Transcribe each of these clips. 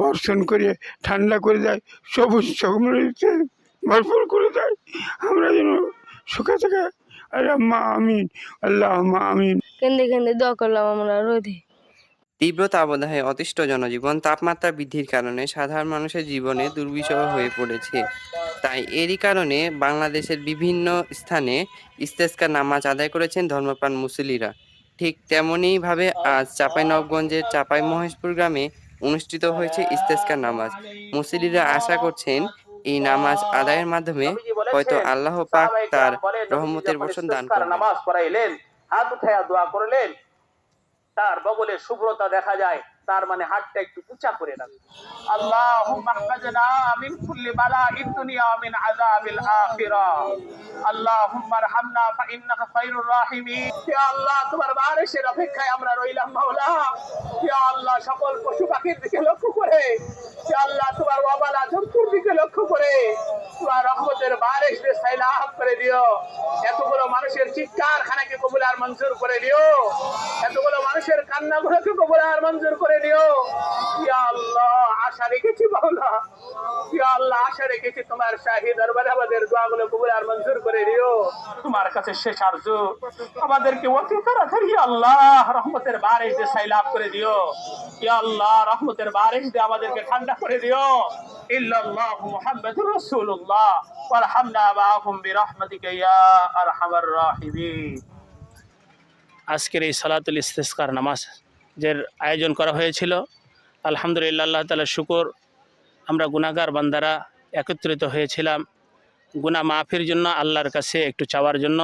বর্ষণ করে ঠান্ডা করে দেয় সবুজ সমৃদ্ধি ভরপুর করে দেয়। আমরা যেন সুখে থাকে। আল্লাহ মা আমিন আল্লাহ মা আমিন। কেন্দে কেন্দে দোয়া করলাম আমরা রোদে। তীব্র তাপদাহে অতিষ্ঠ জনজীবন তাপমাত্রা বৃদ্ধির কারণে সাধারণ মানুষের জীবনে দুর্বিষহ হয়ে পড়েছে। তাই এরই কারণে বাংলাদেশের বিভিন্ন স্থানে ইস্তেস্কা নামাজ আদায় করেছেন ধর্মপ্রাণ মুসলিরা ঠিক তেমনই ভাবে আজ চাঁপাইনবাবগঞ্জের চাঁপাই মহেশপুর গ্রামে অনুষ্ঠিত হয়েছে ইস্তেস্কার নামাজ। মুসলিরা আশা করছেন এই নামাজ আদায়ের মাধ্যমে হয়তো আল্লাহ পাক তার রহমতের বর্ষণ দান করেন নামাজ পড়াইলেন হাত উঠাইয়া দোয়া করলেন তার বগলে শুভ্রতা দেখা যায়। তার মানে হাতটা একটু উঁচা করে কুল্লি আযাবিল আখিরা। ফা ইন্নাকা রাহিমিন। আল্লাহ, তোমার বারিশের অপেক্ষায় আমরা রইলাম, মাওলা। আল্লাহ, সকল পশু পাখির দিকে লক্ষ্য করে। আল্লাহ, তোমার ওয়াবালা জন্তুর দিকে লক্ষ্য করে। তোমার রহমতের করে দিও। এতগুলো মানুষের চিৎকার খানাকে কবুল আর মঞ্জুর করে দিও। এতগুলো মানুষের কান্নাগুলোকে কবুল আর মঞ্জুর করে দিও ইয়া আল্লাহ, আশা রেখেছি ইয়া আল্লাহ, আশা রেখেছি তোমার শাহী দরবারে আমাদের দোয়াগুলো কবুল আর মঞ্জুর করে দিও তোমার কাছে শেষ আরজু। আমাদেরকে অতি তাড়াতাড়ি আল্লাহ, রহমতের বারিশ দিয়ে সাইলাব করে দিও। ইয়া আল্লাহ, রহমতের বারিশ দিয়ে আমাদেরকে ঠান্ডা করে দিও। ইল্লাল্লাহু মুহাম্মাদুর রাসূলুল্লাহ। ওয়ারহামনা মাআহুম বিরহমাতিকা ইয়া আরহামার রাহিমিন। আজকের এই সালাতুল ইস্তেস্কার নামাজের আয়োজন করা হয়েছিল। আলহামদুলিল্লাহ, আল্লাহ তালা শুকর। আমরা গুনাগার বান্দারা একত্রিত হয়েছিলাম। গুনা মাফির জন্য, আল্লাহর কাছে একটু চাওয়ার জন্য,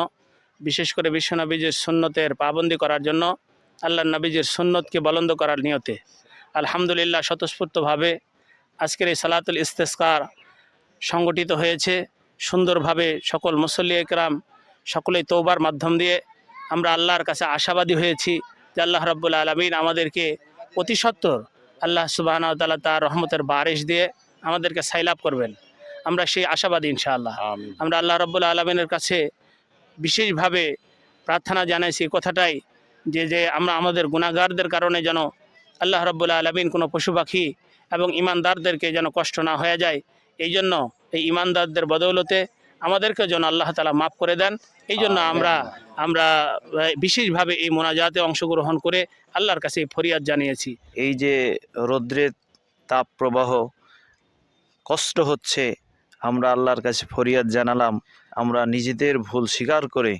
বিশেষ করে বিশ্বনবীজির সুন্নতের পাবন্দি করার জন্য আল্লাহ নবীজির সুন্নতকে বলন্দ করার নিয়তে। আলহামদুলিল্লাহ, স্বতঃস্ফূর্তভাবে আজকের এই সালাতুল ইস্তেস্কার সংগঠিত হয়েছে। সুন্দরভাবে সকল মুসল্লি একরাম সকলেই তৌবার মাধ্যম দিয়ে আমরা আল্লাহর কাছে আশাবাদী হয়েছি। যে আল্লাহ রব্বুল আলমিন আমাদেরকে অতি সত্বর আল্লাহ সুবাহ তালা তার রহমতের বারিশ দিয়ে আমাদেরকে সাইলাপ করবেন। আমরা সেই আশাবাদী ইনশাআল্লাহ। আমরা আল্লাহ রব্বুল আলমিনের কাছে বিশেষভাবে প্রার্থনা জানাইছি কথাটাই যে যে আমরা আমাদের গুণাগারদের কারণে যেন আল্লাহ রব্বুল আলমিন কোনো পশু পাখি এবং ইমানদারদেরকে যেন কষ্ট না হয়ে যায় এই জন্য এই ইমানদারদের বদৌলতে আমাদেরকে যেন আল্লাহ তালা মাফ করে দেন। এই জন্য আমরা আমরা বিশেষভাবে এই মোনাজাতে অংশগ্রহণ করে আল্লাহর কাছে এই ফরিয়াদ জানিয়েছি। এই যে রৌদ্রের তাপ প্রবাহ কষ্ট হচ্ছে আমরা আল্লাহর কাছে ফরিয়াদ জানালাম আমরা নিজেদের ভুল স্বীকার করে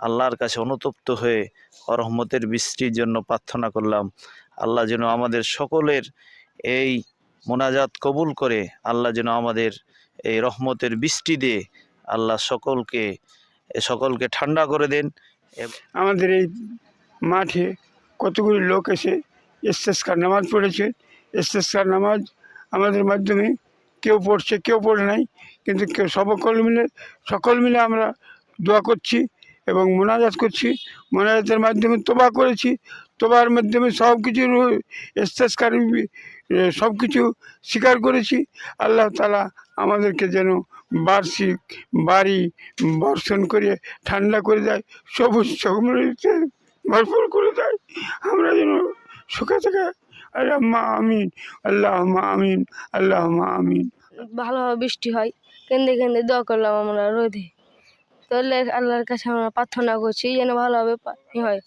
আল্লাহর কাছে অনুতপ্ত হয়ে অরহমতের বৃষ্টির জন্য প্রার্থনা করলাম। আল্লাহ যেন আমাদের সকলের এই মোনাজাত কবুল করে আল্লাহ যেন আমাদের এই রহমতের বৃষ্টি দিয়ে আল্লাহ সকলকে সকলকে ঠান্ডা করে দেন। আমাদের এই মাঠে কতগুলি লোক এসে ইস্তেস্কার নামাজ পড়েছে। ইস্তেস্কার নামাজ আমাদের মাধ্যমে কেউ পড়ছে, কেউ পড়ে নাই, কিন্তু কেউ সকল মিলে সকল মিলে আমরা দোয়া করছি এবং মোনাজাত করছি। মোনাজাতের মাধ্যমে তোবা করেছি। তোবার মাধ্যমে সব কিছু ইস্তেস্কার সব কিছু স্বীকার করেছি। আল্লাহ তালা আমাদেরকে যেন বার্ষিক বাড়ি বর্ষণ করে ঠান্ডা করে দেয়, সবুজ সমৃদ্ধি ভরপুর করে দেয়। আমরা যেন সুখে থাকে আল্লাহ মা আমিন আল্লাহ মা আমিন আল্লাহ মা আমিন। ভালোভাবে বৃষ্টি হয় কেন্দে কেন্দে দোয়া করলাম আমরা রোদে। তাহলে আল্লাহর কাছে আমরা প্রার্থনা করছি যেন ভালোভাবে হয়।